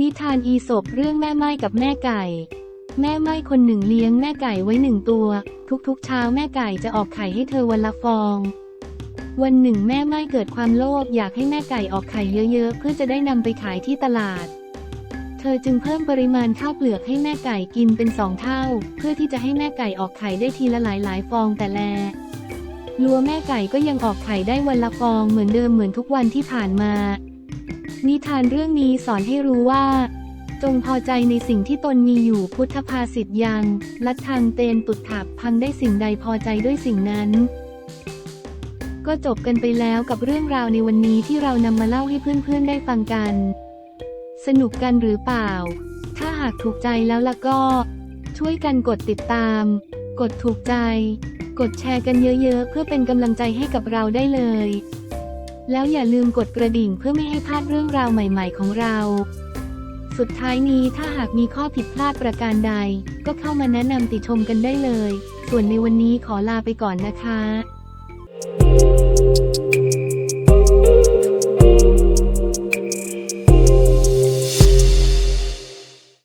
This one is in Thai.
นิทานอีสบเรื่องแม่ไม้กับแม่ไก่ แม่ไม้คนหนึ่งเลี้ยงแม่ไก่ไว้หนึ่งตัว ทุกๆเช้าแม่ไก่จะออกไข่ให้เธอวันละฟอง วันหนึ่งแม่ไม้เกิดความโลภอยากให้แม่ไก่ออกไข่เยอะๆ เพื่อจะได้นำไปขายที่ตลาด เธอจึงเพิ่มปริมาณข้าวเปลือกให้แม่ไก่กินเป็นสองเท่า เพื่อที่จะให้แม่ไก่ออกไข่ได้ทีละหลายๆ ฟองแต่แลลัวแม่ไก่ก็ยังออกไข่ได้วันละฟองเหมือนเดิมเหมือนทุกวันที่ผ่านมา นิทานเรื่องนี้สอนให้รู้ว่า จงพอใจในสิ่งที่ตนมีอยู่พุทธภาษิตยัง ลัดทางเตนตุดถับพังได้สิ่งใดพอใจด้วยสิ่งนั้น ก็จบกันไปแล้วกับเรื่องราวในวันนี้ที่เรานำมาเล่าให้เพื่อนๆได้ฟังกัน สนุกกันหรือเปล่า ถ้าหากถูกใจแล้วล่ะก็ ช่วยกันกดติดตาม กดถูกใจ กดแชร์กันเยอะๆ เพื่อเป็นกำลังใจให้กับเราได้เลย แล้วอย่าลืมกดกระดิ่งเพื่อไม่ให้พลาดเรื่องราวใหม่ ๆ ของเรา สุดท้ายนี้ถ้าหากมีข้อผิดพลาดประการใด ก็เข้ามาแนะนำติชมกันได้เลย ส่วนในวันนี้ขอลาไปก่อนนะคะ